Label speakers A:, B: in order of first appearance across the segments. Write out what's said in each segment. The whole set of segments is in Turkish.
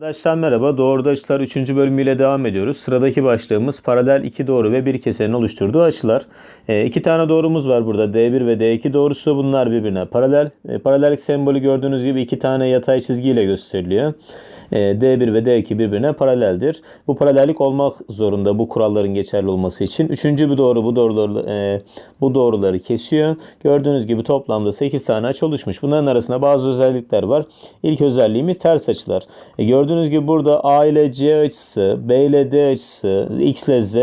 A: Arkadaşlar merhaba. Doğruda açılar 3. bölümüyle devam ediyoruz. Sıradaki başlığımız paralel iki doğru ve bir kesenin oluşturduğu açılar. E, iki tane doğrumuz var burada. D1 ve D2 doğrusu. Bunlar birbirine paralel. E, paralellik sembolü gördüğünüz gibi iki tane yatay çizgiyle gösteriliyor. E, D1 ve D2 birbirine paraleldir. Bu paralellik olmak zorunda bu kuralların geçerli olması için. Üçüncü bir doğru bu doğruları, e, bu doğruları kesiyor. Gördüğünüz gibi toplamda 8 tane açı oluşmuş. Bunların arasında bazı özellikler var. İlk özelliğimiz ters açılar. E, gördüğünüz gibi burada A ile C açısı, B ile D açısı, X ile Z,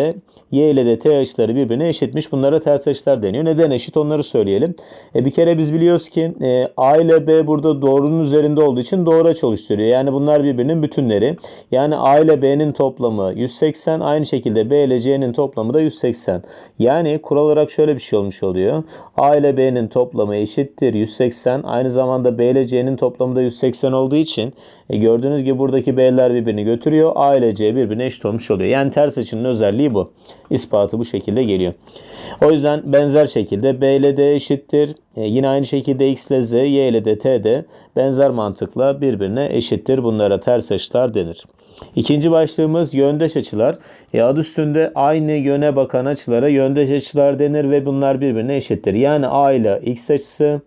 A: Y ile de T açıları birbirine eşitmiş. Bunlara ters açılar deniyor. Neden eşit onları söyleyelim. E, bir kere biz biliyoruz ki e, A ile B burada doğrunun üzerinde olduğu için doğru açı oluşturuyor. Yani bunlar birbirinin bütünleri. Yani A ile B'nin toplamı 180. Aynı şekilde B ile C'nin toplamı da 180. Yani kural olarak şöyle bir şey olmuş oluyor. A ile B'nin toplamı eşittir 180. Aynı zamanda B ile C'nin toplamı da 180 olduğu için e, gördüğünüz gibi buradaki B'ler birbirini götürüyor. A ile C birbirine eşit olmuş oluyor. Yani ters açının özelliği bu. İspatı bu şekilde geliyor. O yüzden benzer şekilde B ile D eşittir. E, yine aynı şekilde X ile Z, Y ile de T de benzer mantıkla birbirine eşittir. Bunlara ters açılar denir. İkinci başlığımız yöndeş açılar. E, adı üstünde aynı yöne bakan açılara yöndeş açılar denir ve bunlar birbirine eşittir. Yani A ile X açısı,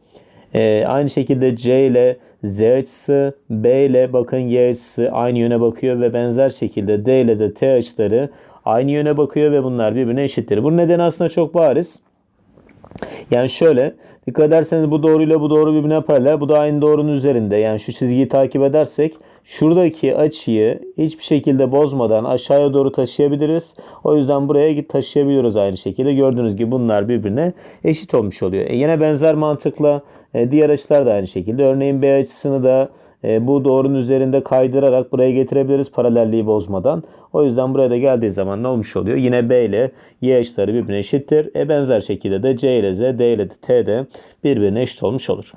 A: e, aynı şekilde C ile Z açısı, B ile bakın Y açısı aynı yöne bakıyor ve benzer şekilde D ile de T açıları aynı yöne bakıyor ve bunlar birbirine eşittir. Bunun nedeni aslında çok bariz. Yani şöyle dikkat ederseniz bu doğruyla bu doğru birbirine paralel. Bu da aynı doğrunun üzerinde. Yani şu çizgiyi takip edersek şuradaki açıyı hiçbir şekilde bozmadan aşağıya doğru taşıyabiliriz. O yüzden buraya git taşıyabiliyoruz aynı şekilde. Gördüğünüz gibi bunlar birbirine eşit olmuş oluyor. E yine benzer mantıkla e, diğer açılar da aynı şekilde. Örneğin B açısını da e, bu doğrunun üzerinde kaydırarak buraya getirebiliriz paralelliği bozmadan. O yüzden buraya da geldiği zaman ne olmuş oluyor? Yine B ile Y açıları birbirine eşittir. E benzer şekilde de C ile Z, D ile de T de birbirine eşit olmuş olur.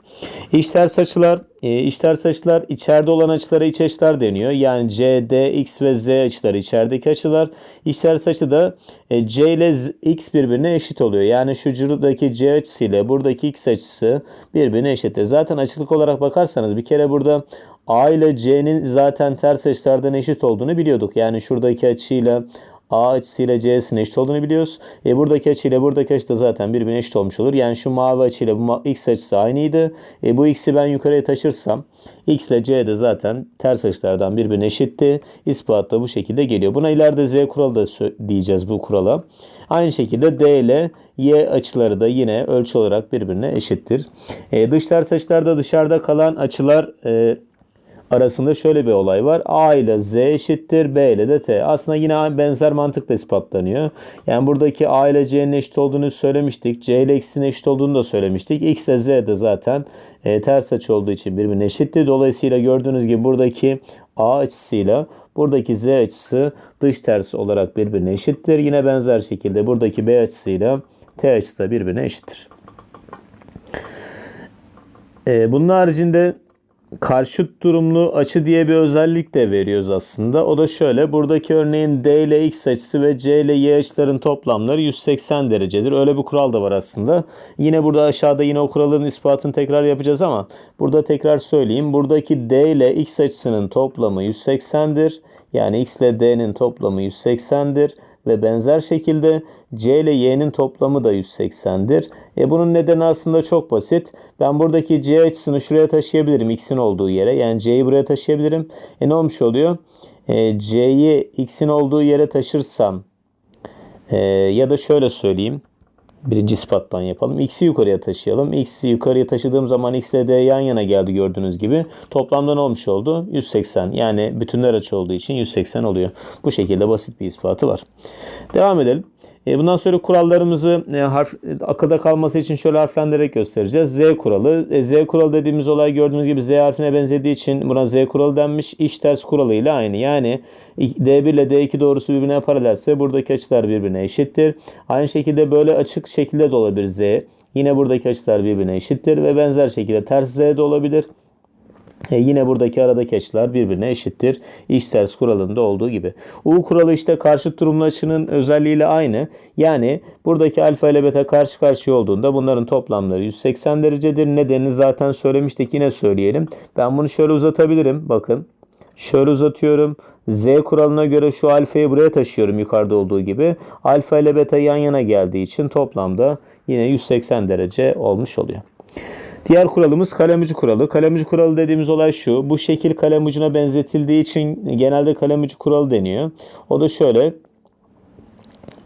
A: İç ters açılar, e, iç ters açılar içeride olan açılara iç açılar deniyor. Yani C, D, X ve Z açıları içerideki açılar. İç ters açı da e, C ile X birbirine eşit oluyor. Yani şu şuradaki C açısı ile buradaki X açısı birbirine eşittir. Zaten açılık olarak bakarsanız bir kere burada A ile C'nin zaten ters açılardan eşit olduğunu biliyorduk. Yani şuradaki açıyla A açısıyla C'sinin eşit olduğunu biliyoruz. E buradaki açıyla buradaki açı da zaten birbirine eşit olmuş olur. Yani şu mavi açıyla bu X açısı aynıydı. E bu X'i ben yukarıya taşırsam X ile C de zaten ters açılardan birbirine eşitti. İspat da bu şekilde geliyor. Buna ileride Z kuralı da diyeceğiz bu kurala. Aynı şekilde D ile Y açıları da yine ölçü olarak birbirine eşittir. E, dış ters açılarda dışarıda kalan açılar e, arasında şöyle bir olay var. A ile Z eşittir B ile de T. Aslında yine benzer mantıkla ispatlanıyor. Yani buradaki A ile C'nin eşit olduğunu söylemiştik. C ile X'in eşit olduğunu da söylemiştik. X ile Z de zaten e, ters açı olduğu için birbirine eşittir. Dolayısıyla gördüğünüz gibi buradaki A açısıyla buradaki Z açısı dış ters olarak birbirine eşittir. Yine benzer şekilde buradaki B açısıyla T açısı da birbirine eşittir. E, bunun haricinde karşıt durumlu açı diye bir özellik de veriyoruz aslında. O da şöyle. Buradaki örneğin D ile X açısı ve C ile Y açıların toplamları 180 derecedir. Öyle bir kural da var aslında. Yine burada aşağıda yine o kuralın ispatını tekrar yapacağız ama burada tekrar söyleyeyim. Buradaki D ile X açısının toplamı 180'dir. Yani X ile D'nin toplamı 180'dir ve benzer şekilde C ile Y'nin toplamı da 180'dir. E bunun nedeni aslında çok basit. Ben buradaki C açısını şuraya taşıyabilirim X'in olduğu yere. Yani C'yi buraya taşıyabilirim. E ne olmuş oluyor? E, C'yi X'in olduğu yere taşırsam e, ya da şöyle söyleyeyim. Birinci ispattan yapalım. X'i yukarıya taşıyalım. X'i yukarıya taşıdığım zaman X ile D yan yana geldi gördüğünüz gibi. Toplamda ne olmuş oldu? 180. Yani bütünler açı olduğu için 180 oluyor. Bu şekilde basit bir ispatı var. Devam edelim. E, Bundan sonra kurallarımızı e, harf, akılda kalması için şöyle harflendirerek göstereceğiz. Z kuralı. E, Z kuralı dediğimiz olay gördüğünüz gibi Z harfine benzediği için buna Z kuralı denmiş. İç ters kuralı ile aynı. Yani D1 ile D2 doğrusu birbirine paralelse buradaki açılar birbirine eşittir. Aynı şekilde böyle açık şekilde de olabilir Z. Yine buradaki açılar birbirine eşittir ve benzer şekilde ters Z de olabilir. E yine buradaki aradaki açılar birbirine eşittir. İç ters kuralında olduğu gibi. U kuralı işte karşıt durumlu açının özelliğiyle aynı. Yani buradaki alfa ile beta karşı karşıya olduğunda bunların toplamları 180 derecedir. Nedenini zaten söylemiştik yine söyleyelim. Ben bunu şöyle uzatabilirim. Bakın. Şöyle uzatıyorum. Z kuralına göre şu alfayı buraya taşıyorum yukarıda olduğu gibi. Alfa ile beta yan yana geldiği için toplamda yine 180 derece olmuş oluyor. Diğer kuralımız kalem ucu kuralı. Kalem ucu kuralı dediğimiz olay şu. Bu şekil kalem ucuna benzetildiği için genelde kalem ucu kuralı deniyor. O da şöyle.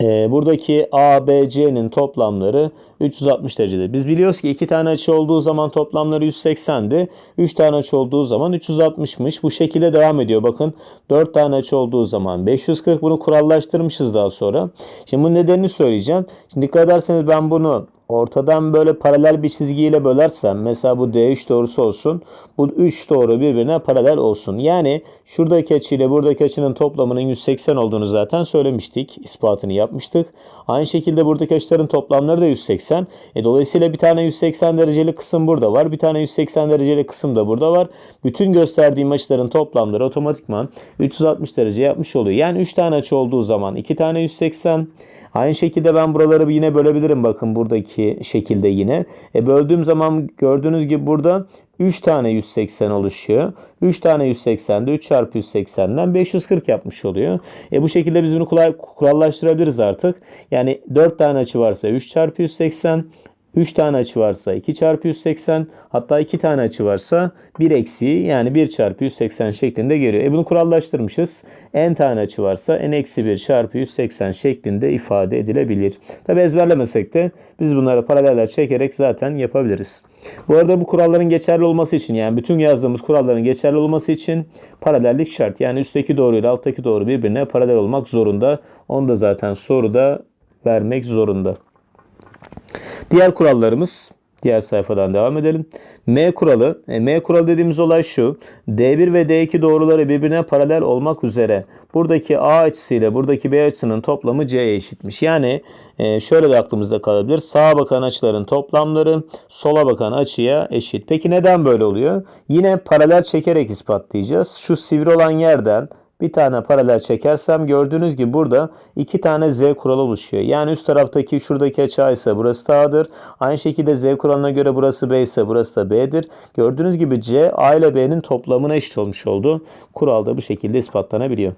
A: Ee, buradaki A, B, C'nin toplamları 360 derecedir. Biz biliyoruz ki iki tane açı olduğu zaman toplamları 180'di. 3 tane açı olduğu zaman 360'mış. Bu şekilde devam ediyor. Bakın 4 tane açı olduğu zaman 540. Bunu kurallaştırmışız daha sonra. Şimdi bunun nedenini söyleyeceğim. Şimdi dikkat ederseniz ben bunu ortadan böyle paralel bir çizgiyle bölersem mesela bu D3 doğrusu olsun. Bu 3 doğru birbirine paralel olsun. Yani şuradaki açı ile buradaki açının toplamının 180 olduğunu zaten söylemiştik. ispatını yapmıştık. Aynı şekilde buradaki açıların toplamları da 180. E, dolayısıyla bir tane 180 dereceli kısım burada var. Bir tane 180 dereceli kısım da burada var. Bütün gösterdiğim açıların toplamları otomatikman 360 derece yapmış oluyor. Yani 3 tane açı olduğu zaman 2 tane 180 Aynı şekilde ben buraları yine bölebilirim. Bakın buradaki şekilde yine. E böldüğüm zaman gördüğünüz gibi burada 3 tane 180 oluşuyor. 3 tane 180'de 3 çarpı 180'den 540 yapmış oluyor. E bu şekilde biz bunu kolay kurallaştırabiliriz artık. Yani 4 tane açı varsa 3 çarpı 180 3 tane açı varsa 2 çarpı 180 hatta 2 tane açı varsa 1 eksiği yani 1 çarpı 180 şeklinde geliyor. E bunu kurallaştırmışız. n tane açı varsa n eksi 1 çarpı 180 şeklinde ifade edilebilir. Tabi ezberlemesek de biz bunları paraleller çekerek zaten yapabiliriz. Bu arada bu kuralların geçerli olması için yani bütün yazdığımız kuralların geçerli olması için paralellik şart. Yani üstteki doğru ile alttaki doğru birbirine paralel olmak zorunda. Onu da zaten soruda vermek zorunda. Diğer kurallarımız diğer sayfadan devam edelim. M kuralı. E, M kuralı dediğimiz olay şu. D1 ve D2 doğruları birbirine paralel olmak üzere buradaki A açısıyla buradaki B açısının toplamı C'ye eşitmiş. Yani e, şöyle de aklımızda kalabilir. Sağa bakan açıların toplamları sola bakan açıya eşit. Peki neden böyle oluyor? Yine paralel çekerek ispatlayacağız. Şu sivri olan yerden bir tane paralel çekersem gördüğünüz gibi burada iki tane z kuralı oluşuyor. Yani üst taraftaki şuradaki açı ise burası A'dır. Aynı şekilde z kuralına göre burası B ise burası da B'dir. Gördüğünüz gibi C A ile B'nin toplamına eşit olmuş oldu. Kural da bu şekilde ispatlanabiliyor.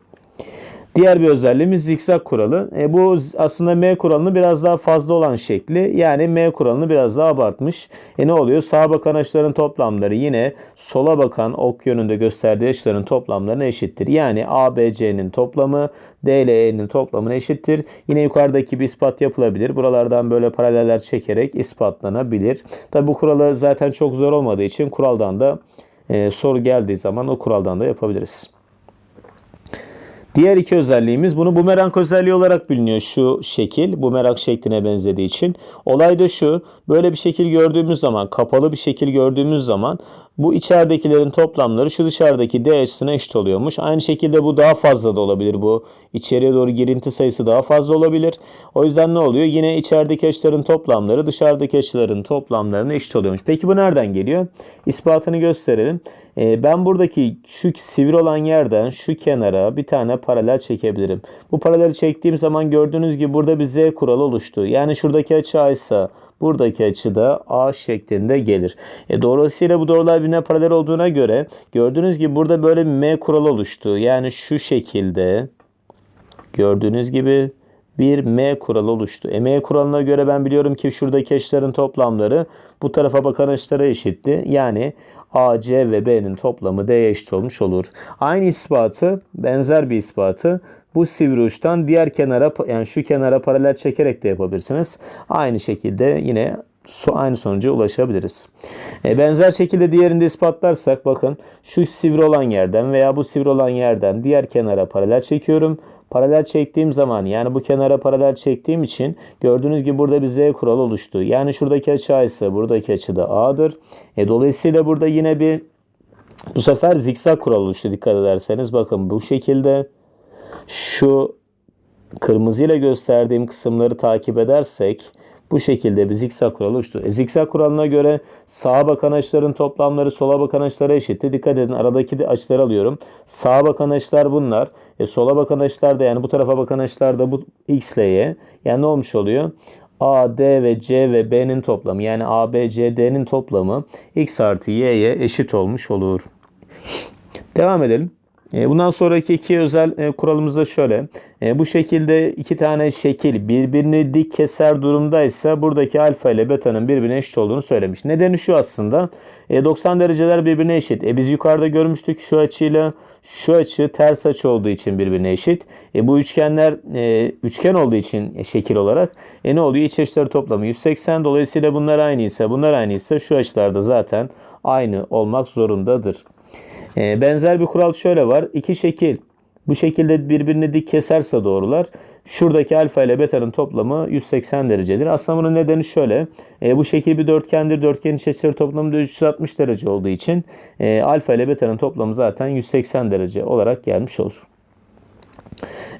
A: Diğer bir özelliğimiz zikzak kuralı. E bu aslında M kuralını biraz daha fazla olan şekli. Yani M kuralını biraz daha abartmış. E ne oluyor? Sağa bakan açıların toplamları yine sola bakan ok yönünde gösterdiği açıların toplamlarına eşittir. Yani A, B, C'nin toplamı D ile E'nin toplamına eşittir. Yine yukarıdaki bir ispat yapılabilir. Buralardan böyle paraleller çekerek ispatlanabilir. Tabi bu kuralı zaten çok zor olmadığı için kuraldan da e, soru geldiği zaman o kuraldan da yapabiliriz. Diğer iki özelliğimiz bunu bumerang özelliği olarak biliniyor şu şekil. Bumerang şekline benzediği için. Olay da şu. Böyle bir şekil gördüğümüz zaman, kapalı bir şekil gördüğümüz zaman bu içeridekilerin toplamları şu dışarıdaki D açısına eşit oluyormuş. Aynı şekilde bu daha fazla da olabilir. Bu içeriye doğru girinti sayısı daha fazla olabilir. O yüzden ne oluyor? Yine içerideki açıların toplamları dışarıdaki açıların toplamlarına eşit oluyormuş. Peki bu nereden geliyor? İspatını gösterelim. Ee, ben buradaki şu sivri olan yerden şu kenara bir tane paralel çekebilirim. Bu paraleli çektiğim zaman gördüğünüz gibi burada bir Z kuralı oluştu. Yani şuradaki açı A ise buradaki açı da A şeklinde gelir. E, dolayısıyla bu doğrular birbirine paralel olduğuna göre gördüğünüz gibi burada böyle bir M kuralı oluştu. Yani şu şekilde gördüğünüz gibi bir M kuralı oluştu. E, M kuralına göre ben biliyorum ki şuradaki açıların toplamları bu tarafa bakan açılara eşitti. Yani A, C ve B'nin toplamı D'ye eşit olmuş olur. Aynı ispatı, benzer bir ispatı bu sivri uçtan diğer kenara yani şu kenara paralel çekerek de yapabilirsiniz. Aynı şekilde yine aynı sonuca ulaşabiliriz. E, benzer şekilde diğerinde ispatlarsak bakın şu sivri olan yerden veya bu sivri olan yerden diğer kenara paralel çekiyorum. Paralel çektiğim zaman yani bu kenara paralel çektiğim için gördüğünüz gibi burada bir z kuralı oluştu. Yani şuradaki açı A ise buradaki açı da A'dır. E, dolayısıyla burada yine bir bu sefer zikzak kuralı oluştu dikkat ederseniz. Bakın bu şekilde şu kırmızıyla gösterdiğim kısımları takip edersek bu şekilde bir zikzak kuralı oluştu. E, zikzak kuralına göre sağa bakan açıların toplamları sola bakan açılara eşitti. Dikkat edin aradaki açıları alıyorum. Sağa bakan açılar bunlar. E, sola bakan açılar da yani bu tarafa bakan açılar da bu x ile y. Yani ne olmuş oluyor? A, D ve C ve B'nin toplamı yani A, B, C, D'nin toplamı x artı y'ye eşit olmuş olur. Devam edelim. E, Bundan sonraki iki özel e, kuralımız da şöyle. E, Bu şekilde iki tane şekil birbirini dik keser durumdaysa buradaki alfa ile beta'nın birbirine eşit olduğunu söylemiş. Nedeni şu aslında. E, 90 dereceler birbirine eşit. E, biz yukarıda görmüştük şu açıyla şu açı ters açı olduğu için birbirine eşit. E, bu üçgenler üçgen olduğu için şekil olarak e, ne oluyor? İç açıları toplamı 180. Dolayısıyla bunlar aynıysa bunlar aynıysa şu açılar da zaten aynı olmak zorundadır. E, benzer bir kural şöyle var. İki şekil bu şekilde birbirini dik keserse doğrular. Şuradaki alfa ile beta'nın toplamı 180 derecedir. Aslında bunun nedeni şöyle. E, bu şekil bir dörtgendir. Dörtgenin iç açıları toplamı da 360 derece olduğu için e, alfa ile beta'nın toplamı zaten 180 derece olarak gelmiş olur.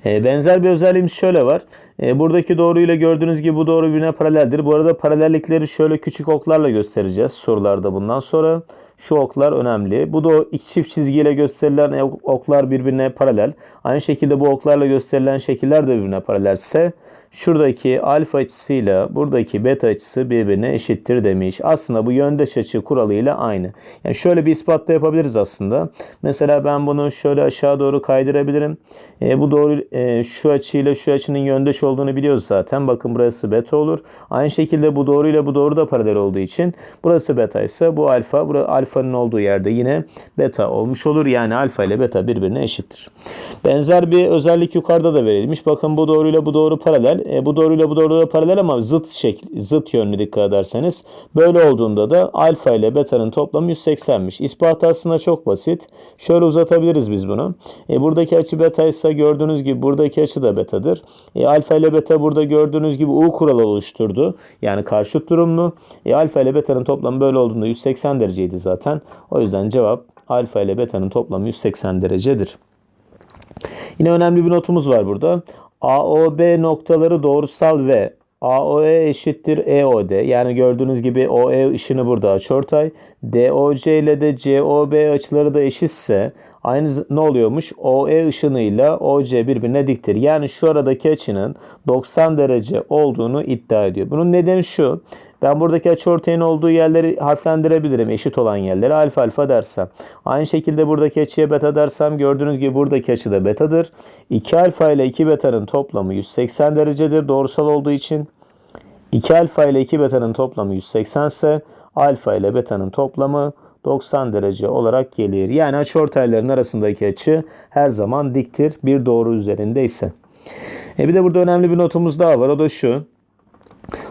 A: E, benzer bir özelliğimiz şöyle var. E, buradaki doğruyla gördüğünüz gibi bu doğru birbirine paraleldir. Bu arada paralellikleri şöyle küçük oklarla göstereceğiz sorularda bundan sonra. Şu oklar önemli. Bu da çift çizgiyle gösterilen oklar birbirine paralel. Aynı şekilde bu oklarla gösterilen şekiller de birbirine paralelse şuradaki alfa açısıyla buradaki beta açısı birbirine eşittir demiş. Aslında bu yöndeş açı kuralıyla aynı. Yani şöyle bir ispat da yapabiliriz aslında. Mesela ben bunu şöyle aşağı doğru kaydırabilirim. E, bu doğru e, şu açıyla şu açının yöndeş olduğunu biliyoruz zaten. Bakın burası beta olur. Aynı şekilde bu doğruyla bu doğru da paralel olduğu için burası beta ise bu alfa. Burası alfanın olduğu yerde yine beta olmuş olur. Yani alfa ile beta birbirine eşittir. Benzer bir özellik yukarıda da verilmiş. Bakın bu doğruyla bu doğru paralel. E, bu doğruyla bu doğru da paralel ama zıt şekil, zıt yönlü dikkat ederseniz. Böyle olduğunda da alfa ile beta'nın toplamı 180'miş. İspatı aslında çok basit. Şöyle uzatabiliriz biz bunu. E, buradaki açı beta ise gördüğünüz gibi buradaki açı da betadır. E, alfa ile beta burada gördüğünüz gibi U kuralı oluşturdu. Yani karşıt durumlu. E, alfa ile beta'nın toplamı böyle olduğunda 180 dereceydi zaten. O yüzden cevap alfa ile beta'nın toplamı 180 derecedir. Yine önemli bir notumuz var burada. AOB noktaları doğrusal ve AOE eşittir EOD. Yani gördüğünüz gibi OE ışını burada açıortay. DOC ile de COB açıları da eşitse aynı ne oluyormuş? OE ışınıyla OC birbirine diktir. Yani şu aradaki açının 90 derece olduğunu iddia ediyor. Bunun nedeni şu. Ben buradaki açıortayın olduğu yerleri harflendirebilirim. Eşit olan yerleri alfa alfa dersem. Aynı şekilde buradaki açıya beta dersem gördüğünüz gibi buradaki açı da betadır. 2 alfa ile 2 beta'nın toplamı 180 derecedir doğrusal olduğu için. 2 alfa ile 2 beta'nın toplamı 180 ise alfa ile beta'nın toplamı 90 derece olarak gelir. Yani açıortayların arasındaki açı her zaman diktir bir doğru üzerinde ise. E bir de burada önemli bir notumuz daha var. O da şu.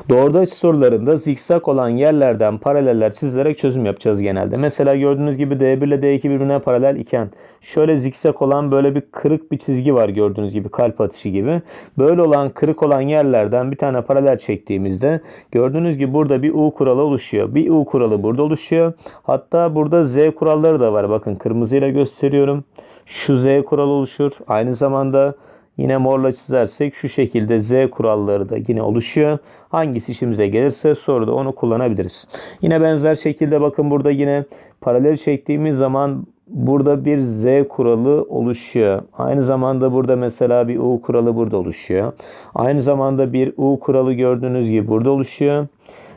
A: Doğruda açı sorularında zikzak olan yerlerden paraleller çizilerek çözüm yapacağız genelde. Mesela gördüğünüz gibi D1 ile D2 birbirine paralel iken şöyle zikzak olan böyle bir kırık bir çizgi var gördüğünüz gibi kalp atışı gibi. Böyle olan kırık olan yerlerden bir tane paralel çektiğimizde gördüğünüz gibi burada bir U kuralı oluşuyor. Bir U kuralı burada oluşuyor. Hatta burada Z kuralları da var. Bakın kırmızıyla gösteriyorum. Şu Z kuralı oluşur. Aynı zamanda Yine morla çizersek şu şekilde Z kuralları da yine oluşuyor. Hangisi işimize gelirse soruda onu kullanabiliriz. Yine benzer şekilde bakın burada yine paralel çektiğimiz zaman burada bir Z kuralı oluşuyor. Aynı zamanda burada mesela bir U kuralı burada oluşuyor. Aynı zamanda bir U kuralı gördüğünüz gibi burada oluşuyor.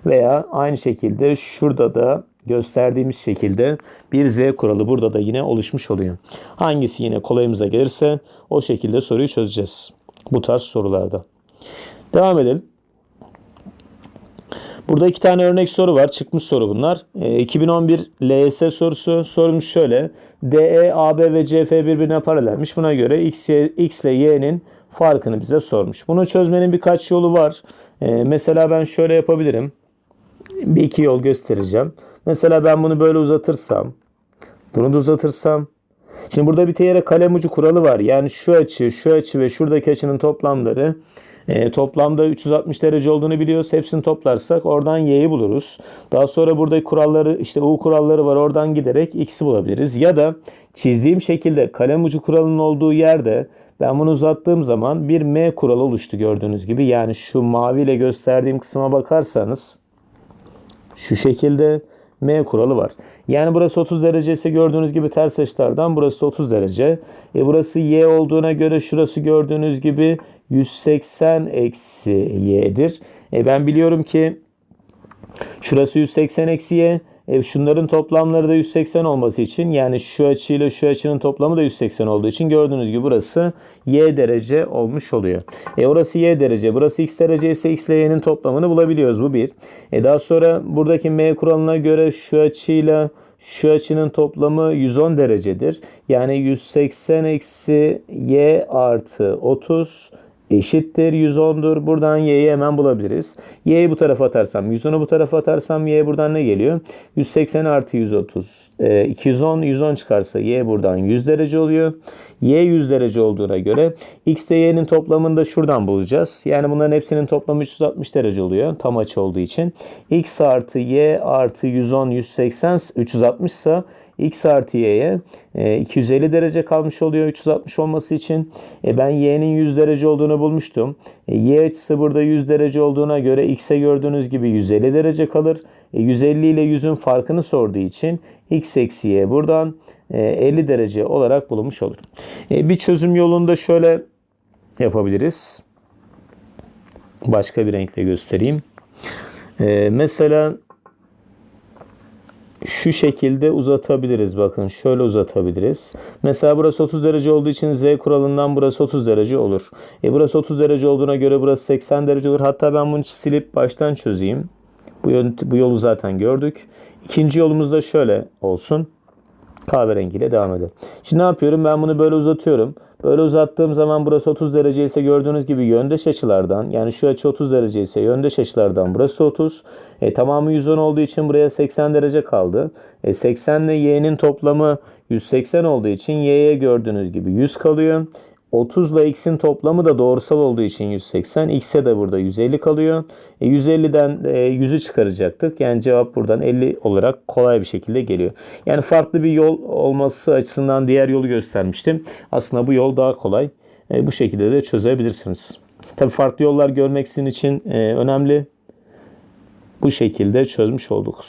A: Veya aynı şekilde şurada da gösterdiğimiz şekilde bir Z kuralı burada da yine oluşmuş oluyor. Hangisi yine kolayımıza gelirse o şekilde soruyu çözeceğiz. Bu tarz sorularda. Devam edelim. Burada iki tane örnek soru var. Çıkmış soru bunlar. E, 2011 LYS sorusu. Sorumuz şöyle. DE, AB ve CF birbirine paralelmiş. Buna göre X, X ile Y'nin farkını bize sormuş. Bunu çözmenin birkaç yolu var. E, mesela ben şöyle yapabilirim. Bir iki yol göstereceğim. Mesela ben bunu böyle uzatırsam, bunu da uzatırsam. Şimdi burada bir teyere kalem ucu kuralı var. Yani şu açı, şu açı ve şuradaki açının toplamları e, toplamda 360 derece olduğunu biliyoruz. Hepsini toplarsak oradan y'yi buluruz. Daha sonra burada kuralları işte u kuralları var. Oradan giderek x'i bulabiliriz. Ya da çizdiğim şekilde kalem ucu kuralının olduğu yerde ben bunu uzattığım zaman bir m kuralı oluştu gördüğünüz gibi. Yani şu maviyle gösterdiğim kısma bakarsanız şu şekilde M kuralı var. Yani burası 30 derece ise gördüğünüz gibi ters açılardan burası 30 derece. E burası Y olduğuna göre şurası gördüğünüz gibi 180 eksi Y'dir. E ben biliyorum ki şurası 180 eksi Y. E, şunların toplamları da 180 olması için yani şu açıyla şu açının toplamı da 180 olduğu için gördüğünüz gibi burası y derece olmuş oluyor. E, orası y derece, burası x derece ise x ile y'nin toplamını bulabiliyoruz. Bu bir. E, daha sonra buradaki m kuralına göre şu açıyla şu açının toplamı 110 derecedir. Yani 180 eksi y artı 30 eşittir 110'dur. Buradan y'yi hemen bulabiliriz. y'yi bu tarafa atarsam 110'u bu tarafa atarsam y buradan ne geliyor? 180 artı 130. E, 210 110 çıkarsa y buradan 100 derece oluyor. y 100 derece olduğuna göre x ile y'nin toplamını da şuradan bulacağız. Yani bunların hepsinin toplamı 360 derece oluyor. Tam açı olduğu için. x artı y artı 110 180 360 ise x artı y'ye e, 250 derece kalmış oluyor 360 olması için. E, ben y'nin 100 derece olduğunu bulmuştum. E, y açısı burada 100 derece olduğuna göre x'e gördüğünüz gibi 150 derece kalır. E, 150 ile 100'ün farkını sorduğu için x eksi y buradan e, 50 derece olarak bulunmuş olur. E, bir çözüm yolunda şöyle yapabiliriz. Başka bir renkle göstereyim. E, mesela şu şekilde uzatabiliriz. Bakın şöyle uzatabiliriz. Mesela burası 30 derece olduğu için Z kuralından burası 30 derece olur. E burası 30 derece olduğuna göre burası 80 derece olur. Hatta ben bunu silip baştan çözeyim. Bu, yol, bu yolu zaten gördük. İkinci yolumuz da şöyle olsun. Kahverengiyle devam edelim. Şimdi ne yapıyorum? Ben bunu böyle uzatıyorum. Böyle uzattığım zaman burası 30 derece ise gördüğünüz gibi yöndeş açılardan yani şu açı 30 derece ise yöndeş açılardan burası 30. E, tamamı 110 olduğu için buraya 80 derece kaldı. E, 80 ile y'nin toplamı 180 olduğu için y'ye gördüğünüz gibi 100 kalıyor. 30 ile x'in toplamı da doğrusal olduğu için 180. X'e de burada 150 kalıyor. E 150'den e, 100'ü çıkaracaktık. Yani cevap buradan 50 olarak kolay bir şekilde geliyor. Yani farklı bir yol olması açısından diğer yolu göstermiştim. Aslında bu yol daha kolay. E, bu şekilde de çözebilirsiniz. Tabii farklı yollar görmek sizin için e, önemli bu şekilde çözmüş olduk.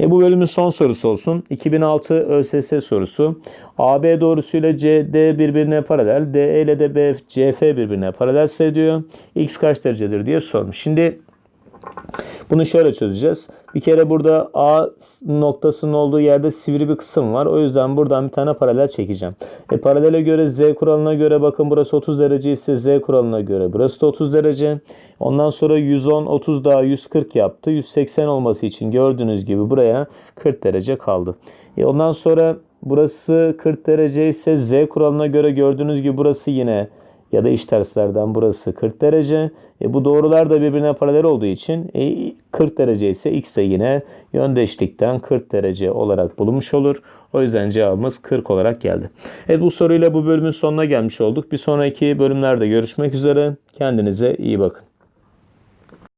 A: E bu bölümün son sorusu olsun. 2006 ÖSS sorusu. AB doğrusuyla CD birbirine paralel. DE ile de BF, CF birbirine paralelse diyor. X kaç derecedir diye sormuş. Şimdi bunu şöyle çözeceğiz. Bir kere burada A noktasının olduğu yerde sivri bir kısım var. O yüzden buradan bir tane paralel çekeceğim. E, paralele göre Z kuralına göre bakın burası 30 derece ise Z kuralına göre burası da 30 derece. Ondan sonra 110, 30 daha 140 yaptı. 180 olması için gördüğünüz gibi buraya 40 derece kaldı. E, ondan sonra burası 40 derece ise Z kuralına göre gördüğünüz gibi burası yine ya da iç terslerden burası 40 derece. E, bu doğrular da birbirine paralel olduğu için e, 40 derece ise x de yine yöndeşlikten 40 derece olarak bulunmuş olur. O yüzden cevabımız 40 olarak geldi. Evet bu soruyla bu bölümün sonuna gelmiş olduk. Bir sonraki bölümlerde görüşmek üzere. Kendinize iyi bakın.